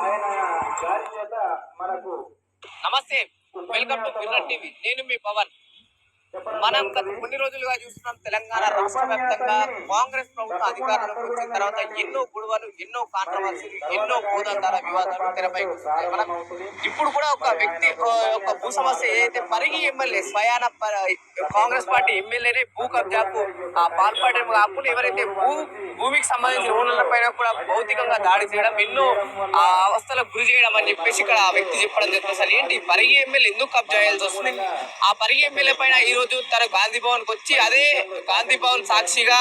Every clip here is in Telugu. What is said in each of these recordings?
ఆయన గారి చేత మనకు నమస్తే. Welcome to TV. నేను మీ పవన్. మనం గత కొన్ని రోజులుగా చూస్తున్నాం తెలంగాణ రాష్ట్ర వ్యాప్తంగా కాంగ్రెస్ ప్రభుత్వం అధికారంలోకి వచ్చిన తర్వాత ఎన్నో గొడవలు ఎన్నో కాంట్రవర్సీలు ఎన్నో భూదందాల వివాదాలు తెరపైకి వస్తున్నాయి. మనం ఇప్పుడు కూడా ఒక వ్యక్తి ఒక భూ సమస్య ఏదైతే పరిగి ఎమ్మెల్యే స్వయాన కాంగ్రెస్ పార్టీ ఎమ్మెల్యేనే భూ కబ్జాకు ఆ, పాల్పడడం కాకుండా ఎవరైతే భూ భూమికి సంబంధించిన ఓనర్ల పైన కూడా భౌతికంగా దాడి చేయడం ఎన్నో ఆ, అవస్థలకు గురి చేయడం అని చెప్పేసి ఇక్కడ ఆ వ్యక్తి చెప్పడం జరుగుతుంది. అసలు ఏంటి? పరిగి ఎమ్మెల్యే ఎందుకు కబ్జా చేయాల్సి వస్తుంది? ఆ పరిగి ఎమ్మెల్యే పైన ఈ రోజు తన గాంధీ భవన్కి వచ్చి అదే గాంధీ భవన్ సాక్షిగా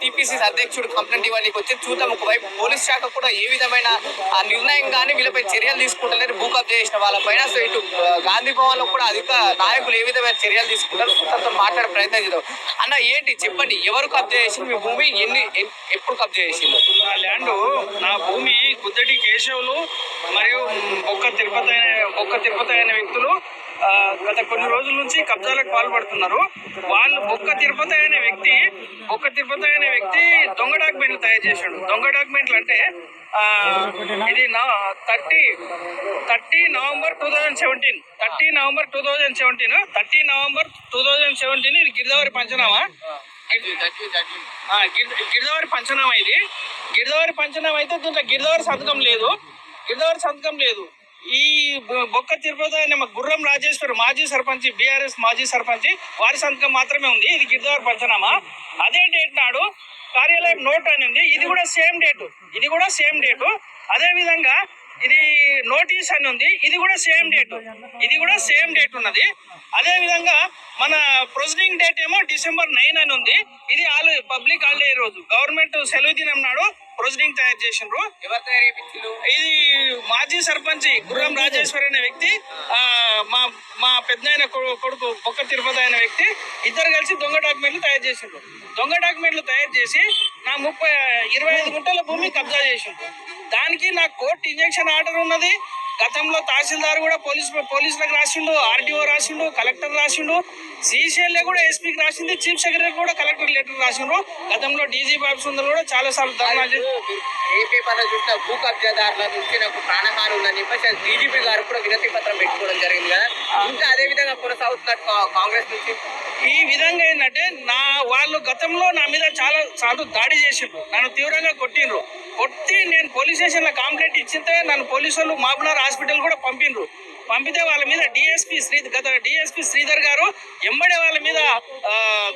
టీపీసీ అధ్యక్షుడు కంప్లైంట్ ఇవ్వడానికి వచ్చి చూద్దాం. ఒకవైపు పోలీస్ శాఖ కూడా ఏ విధమైన ఆ నిర్ణయం కానీ వీళ్ళపై చర్యలు తీసుకుంటలేరు. భూ చేసిన వాళ్ళపైన. సో ఇటు గాంధీ భవన్లో కూడా అధిక నాయకులు ఏ విధమైన చర్యలు తీసుకుంటారు తనతో మాట్లాడే ప్రయత్నం చేద్దాం. అన్న ఏంటి చెప్పండి ఎవరు కబ్జా చేసింది? మీ భూమి ఎన్ని ఎప్పుడు కబ్జా చేసింది? నా ల్యాండ్ నా భూమి గుద్దటి కేశవులు మరియు బొక్క తిరుపతి అనే బొక్క తిరుపతి అనే వ్యక్తులు గత కొన్ని రోజుల నుంచి కబ్జాలకు పాల్పడుతున్నారు. వాళ్ళు బొక్క తిరుపతి అనే వ్యక్తి బొక్క తిరుపతి అనే వ్యక్తి దొంగ డాక్యుమెంట్లు తయారు చేశాడు. దొంగ డాక్యుమెంట్లు అంటే ఇది నా thirty thirty November two thousand seventeen. Thirty November two thousand seventeen thirty November two thousand seventeen ఇది గిరిదావరి పంచనామా? గిరిదావరి పంచనామా ఇది? గిరిదావరి పంచనామా అయితే దీంట్లో గిరిదావరి సంతకం లేదు. గిరిదావరి సంతకం లేదు. ఈ బొ- బొక్క తిరుపతి మా గుర్రం రాజేశ్వర్ మాజీ సర్పంచ్ బీఆర్ఎస్ మాజీ సర్పంచ్ వారి సంతకం మాత్రమే ఉంది. ఇది గిరిదావరి పంచనామా అదే డేట్ నాడు కార్యాలయం నోట్ అని ఉంది. ఇది కూడా సేమ్ డేటు. ఇది కూడా సేమ్ డేటు. అదే విధంగా ఇది నోటీస్ అని ఉంది. ఇది కూడా సేమ్ డేట్. ఇది కూడా సేమ్ డేట్ ఉన్నది. అదే విధంగా మన ప్రొసీడింగ్ డేట్ ఏమో డిసెంబర్ నైన్ అని ఉంది. ఇది ఆల్ పబ్లిక్ హాలిడే రోజు. గవర్నమెంట్ సెలవు దినం నాడు ప్రొసీడింగ్ తయారు చేసిండ్రు. ఇది మాజీ సర్పంచ్ గుర్రం రాజేశ్వర్ అనే వ్యక్తి ఆ, మా మా పెద్ద కొడుకు బొక్క తిరుపతి అనే వ్యక్తి ఇద్దరు కలిసి దొంగ డాక్యుమెంట్లు తయారు చేసిండ్రు. దొంగ డాక్యుమెంట్లు తయారు చేసి నా ముప్పై ఇరవై ఐదు గుంటల భూమి కబ్జా చేసిండ్రు. దానికి నాకు కోర్టు ఇంజక్షన్ ఆర్డర్ ఉన్నది. గతంలో తహసీల్దార్ కూడా పోలీస్ పోలీసులకు రాసిండు ఆర్డీఓ రాసిండు కలెక్టర్ రాసిండు సిసిఎల్ఏ కూడా ఎస్పీకి రాసింది చీఫ్ సెక్రటరీ కూడా కలెక్టర్ లెటర్ రాసిండ్రు. గతంలో డీజీపీ ఆఫీస్ ముందర కూడా చాలా సార్లు ధర్నా చేసి ఏ పేపర్లో చూసినా భూ కబ్జాదారుల నుంచి నాకు ప్రాణహాని ఉందని చెప్పేసి డీజీపీ గారు కూడా వినతి పత్రం పెట్టుకోవడం జరిగింది కదా. ఇంకా అదే విధంగా కొనసాగుతున్నారు కాంగ్రెస్ నుంచి? ఈ విధంగా ఏంటంటే నా వాళ్ళు గతంలో నా మీద చాలా సార్లు దాడి చేసిండ్రు. నన్ను తీవ్రంగా కొట్టిండ్రు. కొట్టి నేను పోలీస్ స్టేషన్లో కంప్లైంట్ ఇచ్చితే నన్ను పోలీసు వాళ్ళు మాపునార్ హాస్పిటల్ కూడా పంపిండ్రు పంపితే వాళ్ళ మీద డిఎస్పీ శ్రీ గత డిఎస్పీ శ్రీధర్ గారు ఎంబడే వాళ్ళ మీద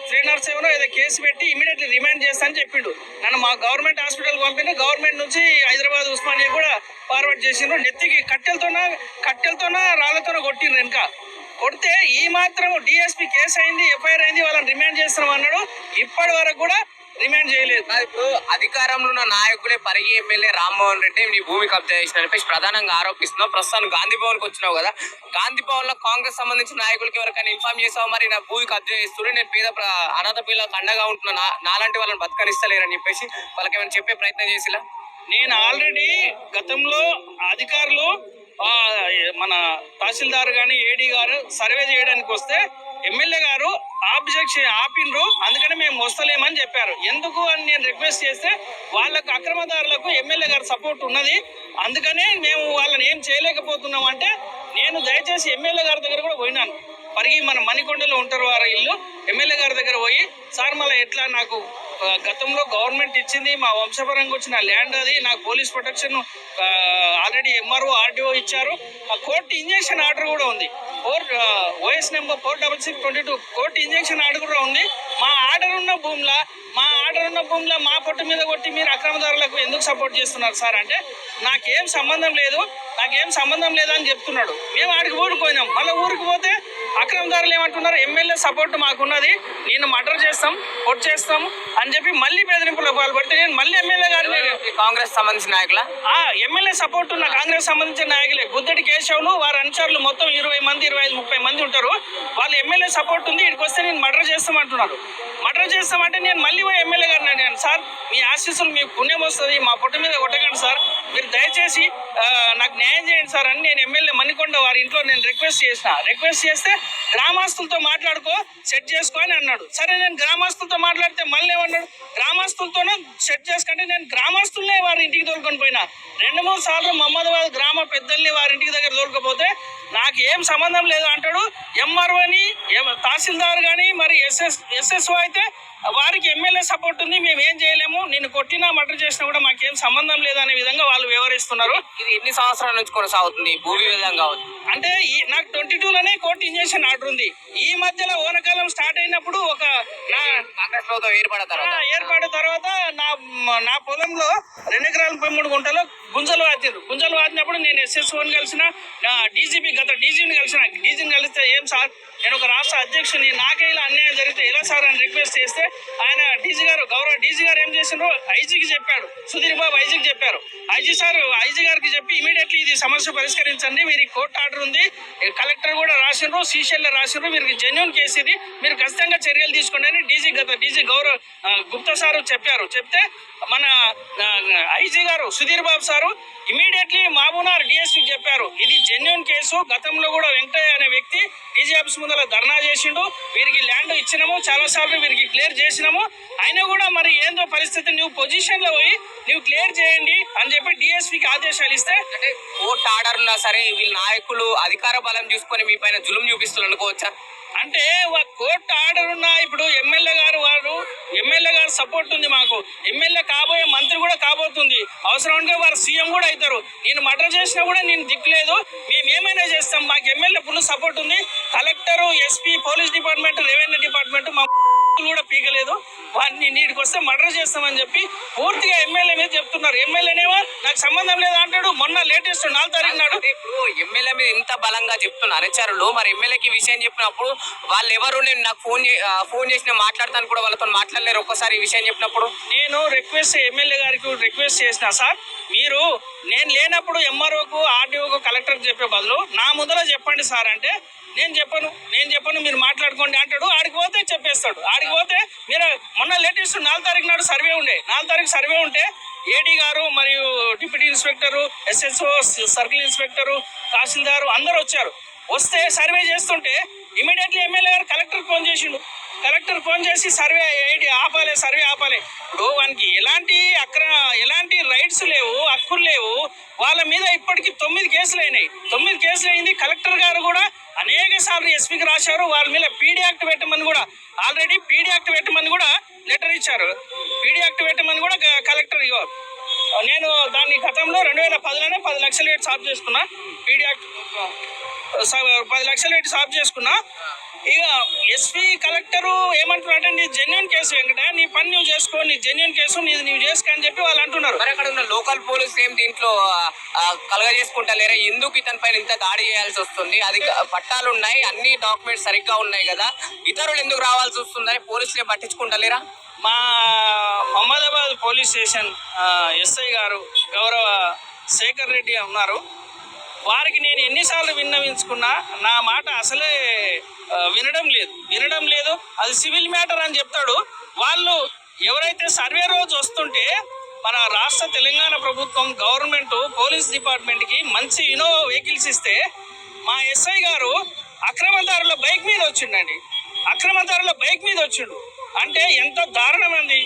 త్రీ నాట్ సెవెన్ ఏదో కేసు పెట్టి ఇమీడియట్లీ రిమైండ్ చేస్తా అని చెప్పిండు. నన్ను మా గవర్నమెంట్ హాస్పిటల్ పంపిండు గవర్నమెంట్ నుంచి హైదరాబాద్ ఉస్మానియా కూడా ఫార్వర్డ్ చేసిండ్రు. నెత్తికి కట్టెలతోన కట్టెలతోన రాళ్ళతోన కొట్టిండ్రు వెనక కొడితే ఈ మాత్రం డిఎస్పీ కేసు అయింది ఎఫ్ఐఆర్ అయింది వాళ్ళని రిమాండ్ చేస్తున్నాం అన్నాడు. ఇప్పటి వరకు కూడా రిమాండ్ చేయలేదు. ఇప్పుడు అధికారంలో ఉన్న నాయకులే పరిగి ఎమ్మెల్యే రామ్మోహన్ రెడ్డి నీ భూమి కబ్జా చేసిన ప్రధానంగా ఆరోపిస్తున్నావు. ప్రస్తుతం గాంధీ భవన్కి వచ్చినావు కదా. గాంధీ భవన్లో కాంగ్రెస్ సంబంధించిన నాయకులకి ఎవరికైనా ఇన్ఫార్మ్ చేసావు? మరి నా భూమి కబ్జా చేస్తుండే నేను పేద అనాథ పిల్లలకు అండగా ఉంటున్నా నాలాంటి వాళ్ళని బతకనిస్తలేరని చెప్పేసి వాళ్ళకి ఏమైనా చెప్పే ప్రయత్నం చేసిలా? నేను ఆల్రెడీ గతంలో అధికారులు మన తహసీల్దార్ గాని ఏడీ గారు సర్వే చేయడానికి వస్తే ఎమ్మెల్యే గారు ఆబ్జెక్షన్ ఆపిండ్రు. అందుకని మేము వస్తలేమని చెప్పారు. ఎందుకు అని నేను రిక్వెస్ట్ చేస్తే వాళ్ళకు అక్రమదారులకు ఎమ్మెల్యే గారు సపోర్ట్ ఉన్నది. అందుకనే మేము వాళ్ళని ఏం చేయలేకపోతున్నాం అంటే నేను దయచేసి ఎమ్మెల్యే గారి దగ్గర కూడా పోయినాను. పరిగి మన మణికొండలో ఉంటారు వారి ఇల్లు ఎమ్మెల్యే గారి దగ్గర పోయి సార్ మళ్ళీ ఎట్లా? నాకు గతంలో గవర్నమెంట్ ఇచ్చింది మా వంశపరంగా వచ్చిన ల్యాండ్ అది నాకు police protection already MRO RDO ఇచ్చారు. ఆ కోర్టు ఇంజెక్షన్ ఆర్డర్ కూడా ఉంది. Four OS number four double six twenty two court injection order కూడా ఉంది. మా ఆర్డర్ ఉన్న భూమిలో మా ఆర్డర్ ఉన్న భూమిలో మా పొట్టు మీద కొట్టి మీరు అక్రమదారులకు ఎందుకు సపోర్ట్ చేస్తున్నారు సార్? అంటే నాకేం సంబంధం లేదు నాకేం సంబంధం లేదని చెప్తున్నాడు. మేము ఆడికి ఊరికి పోయినాం మళ్ళీ ఊరు అక్రమదారులు ఏమంటున్నారు? ఎమ్మెల్యే సపోర్ట్ మాకున్నది. నేను మర్డర్ చేస్తాం కొట్ చేస్తాం అని చెప్పి మళ్ళీ బెదిరింపులో పాల్పడితే నేను మళ్ళీ ఎమ్మెల్యే గారిని కాంగ్రెస్ సంబంధించిన నాయకుల? ఆ ఎమ్మెల్యే సపోర్ట్ ఉన్న కాంగ్రెస్ సంబంధించిన నాయకులే. బుద్ధటి కేశవులు వారి అనుచరులు మొత్తం ఇరవై మంది ఇరవై ఐదు ముప్పై మంది ఉంటారు. వాళ్ళు ఎమ్మెల్యే సపోర్ట్ ఉంది ఇక్కడికి వస్తే నేను మర్డర్ చేస్తామంటున్నారు. మర్డర్ చేస్తామంటే నేను మళ్ళీ పోయి ఎమ్మెల్యే గారిని అడిగాను. సార్ మీ ఆశీస్సులు మీకు పుణ్యం వస్తుంది మా పుట్ట మీద కొట్టకండి సార్. మీరు దయచేసి నాకు న్యాయం చేయండి సార్ అని నేను ఎమ్మెల్యే మణికొండ వారి ఇంట్లో నేను రిక్వెస్ట్ చేసిన. రిక్వెస్ట్ చేస్తే గ్రామస్తులతో మాట్లాడుకో సెట్ చేసుకో అని అన్నాడు. సరే నేను గ్రామస్తులతో మాట్లాడితే మళ్ళీ ఏమన్నాడు? గ్రామస్తులతోనే సెట్ చేసుకుంటే నేను గ్రామస్తులనే వారి ఇంటికి తోలుకొని పోయినా. రెండు మూడు సార్లు మహమ్మదాబాద్ గ్రామ పెద్దల్ని వారి ఇంటికి దగ్గర తోలుకపోతే నాకు ఏం సంబంధం లేదు అంటాడు. ఎంఆర్ఓని తహసీల్దార్ కానీ మరి ఎస్ఎస్ ఎస్ఎస్ఓ అయితే వారికి ఎమ్మెల్యే సపోర్ట్ ఉంది. మేము ఏం చేయలేము. నేను కొట్టినా మర్డర్ చేసినా కూడా మాకేం సంబంధం లేదనే విధంగా వాళ్ళు వివరిస్తున్నారు. ఇది ఎన్ని సంవత్సరాల నుంచి కొనసాగుతుంది? భూమి విధంగా అంటే ఈ నాకు ట్వంటీ లోనే కోర్టు ఇంజక్షన్ ఆర్డర్ ఉంది. ఈ మధ్యలో ఓనకాలం స్టార్ట్ అయినప్పుడు ఒక నా తర్వాత. ఏర్పడిన తర్వాత నా నా పొలంలో రెండు ఎకరాల ముప్పై మూడు గుంటలు గుంజలు వాదిరు. గుంజలు వాదినప్పుడు నేను ఎస్ఎస్ఓని కలిసిన డీజీపీ గత డీజీని కలిసిన డీజీని కలిస్తే ఏం సార్? నేను ఒక రాష్ట్ర అధ్యక్షుని నాకే ఇలా అన్యాయం జరిగితే ఎలా సార్ అని రిక్వెస్ట్ చేస్తే ఆయన డీజీ గారు గౌరవ డీజీ గారు ఏం చేసిండ్రు ఐజీకి చెప్పాడు సుధీర్ బాబు ఐజీకి చెప్పారు. ఐజీ సార్ ఐజీ గారికి చెప్పి ఇమీడియట్లీ ఇది సమస్య పరిష్కరించండి మీరు కోర్టు ఆర్డర్ ఉంది. కలెక్టర్ కూడా రాసిండ్రు సీషెల్ రాసిండ్రు మీరు జెన్యున్ కేసు ఇది. మీరు ఖచ్చితంగా చర్యలు తీసుకోండి అని డీజీ గత డీజీ గౌరవ గుప్తా సారు చెప్పారు. చెప్తే మన ఐజీ గారు సుధీర్ బాబు సారు ఇమీడియట్లీ మాబునార్ డిఎస్పీ చెప్పారు. ఇది జెన్యున్ కేసు గతంలో కూడా వెంకటయ్య అనే వ్యక్తి డీజీ ఆఫీస్ ముందర ధర్నా చేసిండు. వీరికి ల్యాండ్ ఇచ్చినాము. చాలా సార్లు వీరికి క్లియర్ చేసినాము. అయినా కూడా మరి ఏందో పరిస్థితి నువ్వు పొజిషన్లో పోయి నువ్వు క్లియర్ చేయండి అని చెప్పి డిఎస్పీకి ఆదేశాలు ఇస్తే అంటే ఓట్ ఆర్డర్ ఉన్నా సరే వీళ్ళ నాయకులు అధికార బలం చూసుకొని మీ పైన జులుం చూపిస్తున్నారు అనుకోవచ్చా అంటే కోర్టు ఆర్డర్ ఉన్న ఇప్పుడు ఎమ్మెల్యే గారు వారు ఎమ్మెల్యే గారు సపోర్ట్ ఉంది మాకు. ఎమ్మెల్యే కాబోయే మంత్రి కూడా కాబోతుంది. అవసరం ఉంటే వారు సీఎం కూడా అవుతారు నేను మర్డర్ చేసినా కూడా నేను దిక్కులేదు మేము ఏమైనా చేస్తాం. మాకు ఎమ్మెల్యే ఫుల్ సపోర్ట్ ఉంది. Collector SP police department revenue department మా కూడా పీకలేదు. వాడిని నీటికి వస్తే మర్డర్ చేస్తామని చెప్పి పూర్తిగా ఎమ్మెల్యే మీద చెప్తున్నారు. ఎమ్మెల్యేనేమో నాకు సంబంధం లేదు అంటాడు. మొన్న లేటెస్ట్ నాలుగు తారీఖు నాడు. ఇప్పుడు ఎమ్మెల్యే మీద ఎంత బలంగా చెప్తున్నారు. అనుచరులు మరి ఎమ్మెల్యేకి విషయం చెప్పినప్పుడు వాళ్ళు ఎవరు నేను నాకు ఫోన్ ఫోన్ చేసి నేను మాట్లాడతాను కూడా వాళ్ళతో మాట్లాడలేరు ఒక్కసారి ఈ విషయం చెప్పినప్పుడు. నేను రిక్వెస్ట్ ఎమ్మెల్యే గారికి రిక్వెస్ట్ చేసిన సార్ మీరు నేను లేనప్పుడు ఎంఆర్ఓకు ఆర్డీఓకు కలెక్టర్కి చెప్పే బదులు నా ముందర చెప్పండి సార్ అంటే నేను చెప్పను నేను చెప్పను మీరు మాట్లాడుకోండి అంటాడు. ఆడికి పోతే చెప్పేస్తాడు. ఆడికి పోతే మీరు మొన్న లేటెస్ట్ నాలుగు తారీఖు నాడు సర్వే ఉండే. నాలుగు తారీఖు సర్వే ఉంటే ఏడీ గారు మరియు deputy inspector SSO circle inspector tahsildar అందరూ వచ్చారు. వస్తే సర్వే చేస్తుంటే ఇమీడియట్లీ ఎమ్మెల్యే గారు కలెక్టర్ ఫోన్ చేసిండు. కలెక్టర్ ఫోన్ చేసి సర్వే ఏడి ఆపాలి సర్వే ఆపాలి. ఇప్పుడు వానికి ఎలాంటి అక్ర ఎలాంటి రైట్స్ లేవు హక్కులు లేవు. వాళ్ళ మీద ఇప్పటికి తొమ్మిది కేసులు అయినాయి. తొమ్మిది కేసులు అయింది కలెక్టర్ గారు కూడా అనేక సార్లు ఎస్పీకి రాశారు. వాళ్ళ మీద పీడీ యాక్ట్ పెట్టమని కూడా ఆల్రెడీ పీడీ యాక్ట్ పెట్టమని కూడా లెటర్ ఇచ్చారు. పీడీ యాక్ట్ పెట్టమని కూడా కలెక్టర్ ఇవ్వ నేను దాన్ని గతంలో రెండు వేల పదిలోనే పది లక్షలు పెట్టి సాఫ్ చేసుకున్నా. పీడీ యాక్ట్ పది లక్షలు పెట్టి సాఫ్ చేసుకున్నా. ఇక ఎస్పీ కలెక్టరు ఏమంటున్నారు అంటే నీ జెన్యున్ కేసు వెంకట నీ పని నువ్వు చేసుకో నీ జెన్యున్ కేసు నీది నువ్వు చేసుకో అని చెప్పి వాళ్ళు అంటున్నారు. మరి అక్కడ ఉన్న లోకల్ పోలీస్ ఏం దీంట్లో కలగ చేసుకుంటా లేరా? ఎందుకు ఇతని పైన ఇంత దాడి చేయాల్సి వస్తుంది? అది పట్టాలు ఉన్నాయి అన్ని డాక్యుమెంట్స్ సరిగ్గా ఉన్నాయి కదా. ఇతరులు ఎందుకు రావాల్సి వస్తుందని పోలీసులే పట్టించుకుంటలేరా మా మహమ్మదాబాద్ పోలీస్ స్టేషన్ ఎస్ఐ గారు గౌరవ శేఖర్ రెడ్డి ఉన్నారు. వారికి నేను ఎన్నిసార్లు విన్నవించుకున్నా నా మాట అసలే వినడం లేదు. వినడం లేదు. అది సివిల్ మ్యాటర్ అని చెప్తాడు. వాళ్ళు ఎవరైతే సర్వే రోజు వస్తుంటే మన రాష్ట్ర తెలంగాణ ప్రభుత్వం గవర్నమెంట్ పోలీస్ డిపార్ట్మెంట్కి మంచి ఇనో వెహికల్స్ ఇస్తే మా ఎస్ఐ గారు అక్రమదారుల బైక్ మీద వచ్చిండండి. అక్రమదారుల బైక్ మీద వచ్చిండు. అంటే ఎంత దారుణమైంది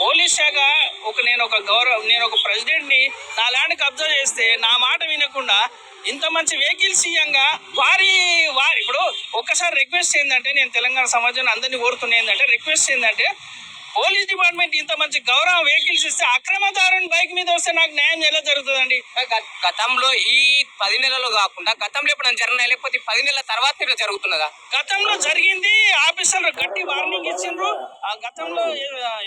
పోలీస్ శాఖ ఒక నేను ఒక గౌరవ నేను ఒక ప్రెసిడెంట్ని నా ల్యాండ్ కబ్జా చేస్తే నా మాట వినకుండా ఇంత మంచి వెహికల్స్ ఇయ్యంగా వారి వారి ఇప్పుడు ఒక్కసారి రిక్వెస్ట్ ఏంటంటే నేను తెలంగాణ సమాజాన్ని అందరినీ కోరుతున్నా ఏంటంటే రిక్వెస్ట్ ఏంటంటే పోలీస్ డిపార్ట్మెంట్ ఇంత మంచి గౌరవ వెహికల్స్ ఇస్తే అక్రమదారుని బైక్ మీద వస్తే నాకు న్యాయం ఎలా జరుగుతుందండి? గతంలో ఈ పది నెలలు కాకుండా గతంలో ఎప్పుడు జరిగినాయి లేకపోతే పది నెలల తర్వాత ఇట్లా జరుగుతున్నదా? గతంలో జరిగింది ఆఫీసర్లు గట్టి వార్నింగ్ ఇచ్చిండ్రు. ఆ గతంలో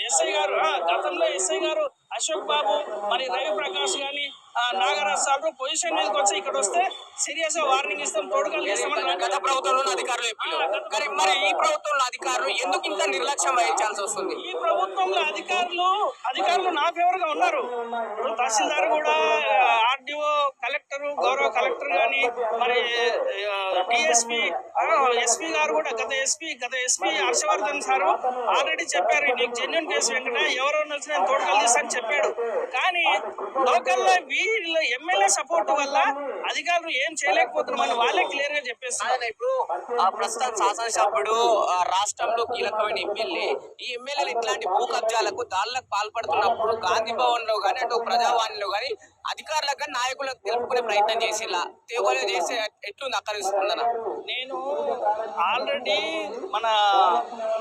ఎస్ఐ గారు గతంలో ఎస్ఐ గారు అశోక్ బాబు మరి రవి ప్రకాష్ గాని ఆ, నాగరాజ్ సార్ పొజిషన్ మీదకి వచ్చి ఇక్కడ వస్తే సీరియస్గా వార్నింగ్ ఇస్తాం తోడుగా చేస్తామని గత ప్రభుత్వంలో అధికారులు కానీ మరి ఈ ప్రభుత్వంలో అధికారులు ఎందుకు ఇంత నిర్లక్ష్యం వహించాల్సి వస్తుంది? ఈ ప్రభుత్వంలో అధికారులు అధికారులు నా ఫేవర్గా ఉన్నారు. ఇప్పుడు తహసీల్దార్ కూడా ఆర్డీఓ కలెక్టర్ గౌరవ కలెక్టర్ గాని మరి డిఎస్పీ ఎస్పీ గారు కూడా గత ఎస్పీ గత ఎస్పీ హర్షవర్ధన్ సారు ఆల్రెడీ చెప్పారు నీకు జెన్యున్ కేసు వెంకట ఎవరో వచ్చి నేను తోటకల్ తీస్తాను చెప్పాడు. కానీ లోకల్లో వీళ్ళు ఎమ్మెల్యే సపోర్ట్ వల్ల అధికారులు ఏం చేయలేకపోతున్నామని వాళ్ళే క్లియర్గా చెప్పేస్తున్నారు. ఇప్పుడు ఆ ప్రస్తుతం శాసనసభ్యుడు ఆ రాష్ట్రంలో కీలకమైన ఎమ్మెల్యే ఈ ఎమ్మెల్యేలు ఇట్లాంటి భూ కబ్జాలకు దాడులకు పాల్పడుతున్నప్పుడు గాంధీ భవన్లో కానీ అటు ప్రజావాణిలో కానీ అధికారులకు కానీ నాయకులకు తెలుపుకునే ప్రయత్నం చేసేలా. తేగోలే చేసే ఎట్లుంది అక్కడ స్పందన నేను ఆల్రెడీ మన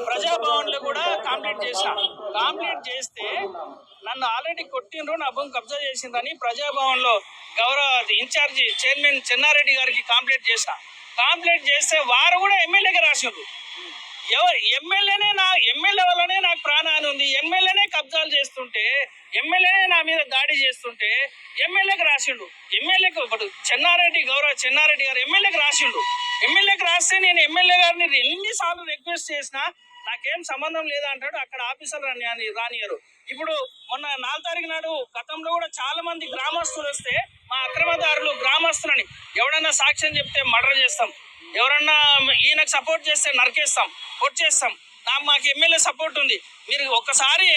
ప్రజాభవన్లో కూడా కంప్లీట్ చేసిన కంప్లీట్ చేస్తే నన్ను ఆల్రెడీ కొట్టిండ్రు నా భూమి కబ్జా చేసిందని ప్రజాభవన్లో గౌరవ ఇన్ఛార్జి చైర్మన్ చెన్నారెడ్డి గారికి కంప్లీట్ చేసిన కంప్లీట్ చేస్తే వారు కూడా ఎమ్మెల్యేకి రాసిండ్రు. ఎవరు? ఎమ్మెల్యేనే నా ఎమ్మెల్యే వల్లనే నాకు ప్రాణాన్ని ఉంది. ఎమ్మెల్యేనే కబ్జాలు చేస్తుంటే ఎమ్మెల్యేనే నా మీద దాడి చేస్తుంటే ఎమ్మెల్యేకి రాసిండు ఎమ్మెల్యేకి ఇప్పుడు చెన్నారెడ్డి గౌరవ చెన్నారెడ్డి గారు ఎమ్మెల్యేకి రాసిండు ఎమ్మెల్యేకి రాస్తే నేను ఎమ్మెల్యే గారిని ఎన్నిసార్లు రిక్వెస్ట్ చేసినా నాకేం సంబంధం లేదా అంటాడు. అక్కడ ఆఫీసర్ రాని రానియరు ఇప్పుడు మొన్న నాలుగు తారీఖు నాడు గతంలో కూడా చాలా మంది గ్రామస్తులు వస్తే మా అక్రమదారులు గ్రామస్తులని ఎవడన్నా సాక్ష్యం చెప్తే మర్డర్ చేస్తాం. ఎవరన్నా ఈయనకు సపోర్ట్ చేస్తే నరికేస్తాం. కొట్టేస్తాం. నాకు మాకు ఎమ్మెల్యే సపోర్ట్ ఉంది. మీరు ఒక్కసారి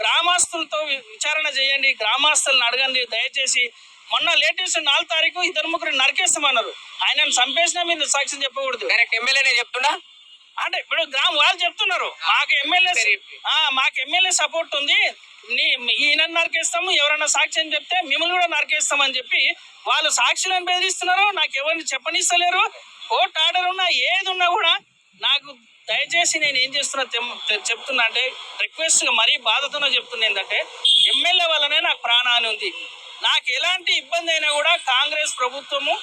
గ్రామస్తులతో విచారణ చేయండి. గ్రామస్తులను అడగండి. దయచేసి మొన్న లేటెస్ట్ నాలుగు తారీఖు ఇద్దరు ముగ్గురు నరికేస్తామన్నారు. ఆయన చంపేసినా మీరు సాక్ష్యం చెప్పకూడదు. డైరెక్ట్ ఎమ్మెల్యేనే చెప్తున్నా? అంటే ఇప్పుడు గ్రామం వాళ్ళు చెప్తున్నారు. మాకు ఎమ్మెల్యే మాకు ఎమ్మెల్యే సపోర్ట్ ఉంది. ఈయన నరికేస్తాము ఎవరైనా సాక్ష్యం చెప్తే మిమ్మల్ని కూడా నరికేస్తామని చెప్పి వాళ్ళు సాక్షులను బెదిరిస్తున్నారు. నాకు ఎవరిని చెప్పనిస్తలేరు. కోర్టు ఆర్డర్ ఉన్నా ఏది ఉన్నా కూడా నాకు దయచేసి నేను ఏం చేస్తున్నా చెప్తున్నా అంటే రిక్వెస్ట్ మరీ బాధతోనే చెప్తున్నా ఏంటంటే ఎమ్మెల్యే వల్లనే నాకు ప్రాణాన్ని ఉంది. నాకు ఎలాంటి ఇబ్బంది అయినా కూడా కాంగ్రెస్ ప్రభుత్వము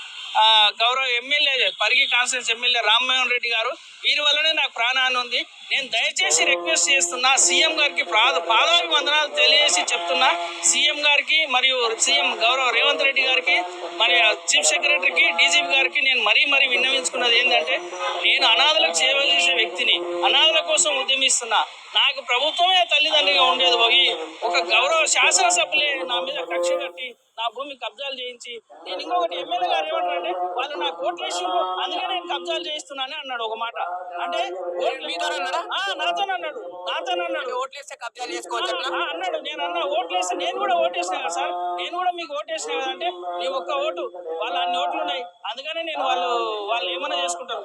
గౌరవ MLA Parigi constituency MLA Rammohan Reddy గారు వీరి వల్లనే నాకు ప్రాణాన్ని ఉంది. నేను దయచేసి రిక్వెస్ట్ చేస్తున్నా సీఎం గారికి పాదాభి వందనాలు తెలియజేసి చెప్తున్నా సీఎం గారికి మరియు సీఎం గౌరవ రేవంత్ రెడ్డి గారికి మరి చీఫ్ సెక్రటరీకి డీజీపీ గారికి నేను మరీ మరీ విన్నవించుకున్నది ఏంటంటే నేను అనాథలకు సేవ చేసే వ్యక్తిని అనాథల కోసం ఉద్యమిస్తున్నా నాకు ప్రభుత్వమే తల్లిదండ్రిగా ఉండేది పోయి ఒక గౌరవ శాసనసభ్యులే నా మీద కక్ష కట్టి నా భూమి కబ్జాలు చేయించి నేను ఇంకొకటి ఎమ్మెల్యే గారు ఏమంటారంటే వాళ్ళు నా కోట్లు వేసిండ్రు అందుకే నేను కబ్జాలు చేయిస్తున్నానని అన్నాడు ఒక మాట. అంటే నాతో అన్నాడు? నాతో అన్నాడు ఓట్లేస్తే కబ్జాలు చేసుకోవచ్చు అన్నాడు. నేను అన్న ఓట్లేసి నేను కూడా ఓటేసిన కదా సార్? నేను కూడా మీకు ఓటేసిన కదా అంటే నీ ఒక్క ఓటు వాళ్ళ అన్ని ఓట్లు ఉన్నాయి. అందుకనే నేను వాళ్ళు వాళ్ళు ఏమైనా చేసుకుంటారు.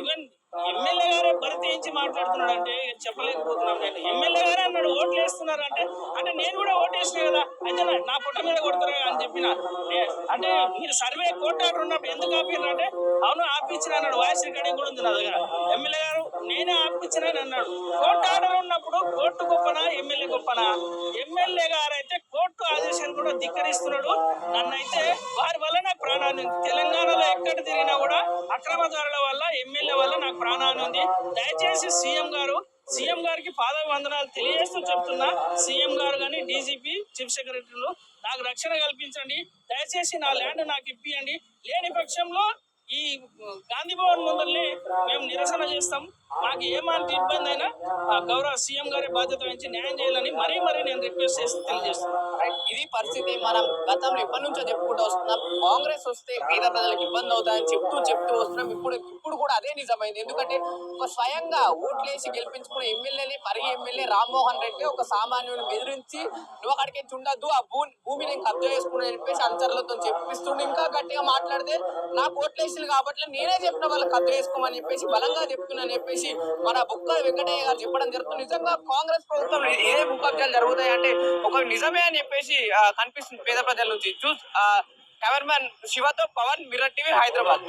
ఈవెన్ ఎమ్మెల్యే గారే పరిచయించి మాట్లాడుతున్నాడు అంటే చెప్పలేకపోతున్నాం నేను ఎమ్మెల్యే గారే అన్నాడు ఓట్లు వేస్తున్నారు అంటే అంటే నేను కూడా ఓటేసిన కదా అంటే నా- పుట్ట మీద కొడతారు అని చెప్పిన. ఏ- అంటే మీరు సర్వే కోర్టు ఆర్డర్ ఉన్నప్పుడు ఎందుకు ఆపిర్రు అంటే అవును ఆపించిన అన్నాడు వాయిస్ రికార్డింగ్ కూడా ఉంది నా దగ్గర. ఎమ్మెల్యే గారు నేనే ఆపించిన అన్నాడు. కోర్టు ఆర్డర్ ఉన్నప్పుడు కోర్టు గొప్పనా ఎమ్మెల్యే గొప్పనా? ఎమ్మెల్యే గారు అయితే కోర్టు ఆదేశాలు కూడా ధిక్కరిస్తున్నాడు. నన్నైతే వారి వల్ల నాకు ప్రాణాన్ని ఉంది. తెలంగాణలో ఎక్కడ తిరిగినా కూడా అక్రమదారుల వల్ల ఎమ్మెల్యే వల్ల నాకు ప్రాణాన్ని ఉంది. దయచేసి సీఎం గారు సీఎం గారికి పాద వందనాలు తెలియజేస్తూ చెప్తున్నా. సీఎం గారు కానీ డీజీపీ చీఫ్ సెక్రటరీలు నాకు రక్షణ కల్పించండి. దయచేసి నా ల్యాండ్ నాకు ఇప్పియండి. లేని పక్షంలో ఈ గాంధీ భవన్ ముందల్ని మేము నిరసన చేస్తాం. మాకు ఏమంటే ఇబ్బంది అయినా ఆ గౌరవ సీఎం గారి బాధ్యత వహించి న్యాయం చేయాలని మరీ మరీ నేను రిక్వెస్ట్ చేసి తెలియజేస్తున్నాను ఇది పరిస్థితి మనం గతంలో ఎప్పటి నుంచో చెప్పుకుంటూ వస్తున్నాం. కాంగ్రెస్ వస్తే పేద ప్రజలకు ఇబ్బంది అవుతాయని చెప్తూ చెప్తూ వస్తున్నాం. ఇప్పుడు ఇప్పుడు కూడా అదే నిజమైంది. ఎందుకంటే ఒక స్వయంగా ఓట్లేసి గెలిపించుకున్న ఎమ్మెల్యేని పరిగి ఎమ్మెల్యే రామ్మోహన్ రెడ్డి ఒక సామాన్యుని బెదిరించి నువ్వు అక్కడికి ఉండద్దు ఆ భూమి భూమిని నేను కబ్జా చేసుకుని చెప్పేసి అంచర్లతో చెప్పిస్తుండే. ఇంకా గట్టిగా మాట్లాడితే నాకు ఓట్లేసింది కాబట్టి నేనే చెప్పిన వాళ్ళు కబ్జా చేసుకోమని చెప్పేసి బలంగా చెప్తున్నాను చెప్పేసి మన బుక్క వెంకటయ్య గారు చెప్పడం జరుగుతుంది. నిజంగా కాంగ్రెస్ ప్రభుత్వం ఏ భూ కబ్జాలు జరుగుతాయంటే ఒక నిజమే అని చెప్పేసి కనిపిస్తుంది పేద ప్రజల నుంచి. చూస్ కెమెరామ్యాన్ శివతో పవన్ మిర్రర్ టీవీ హైదరాబాద్.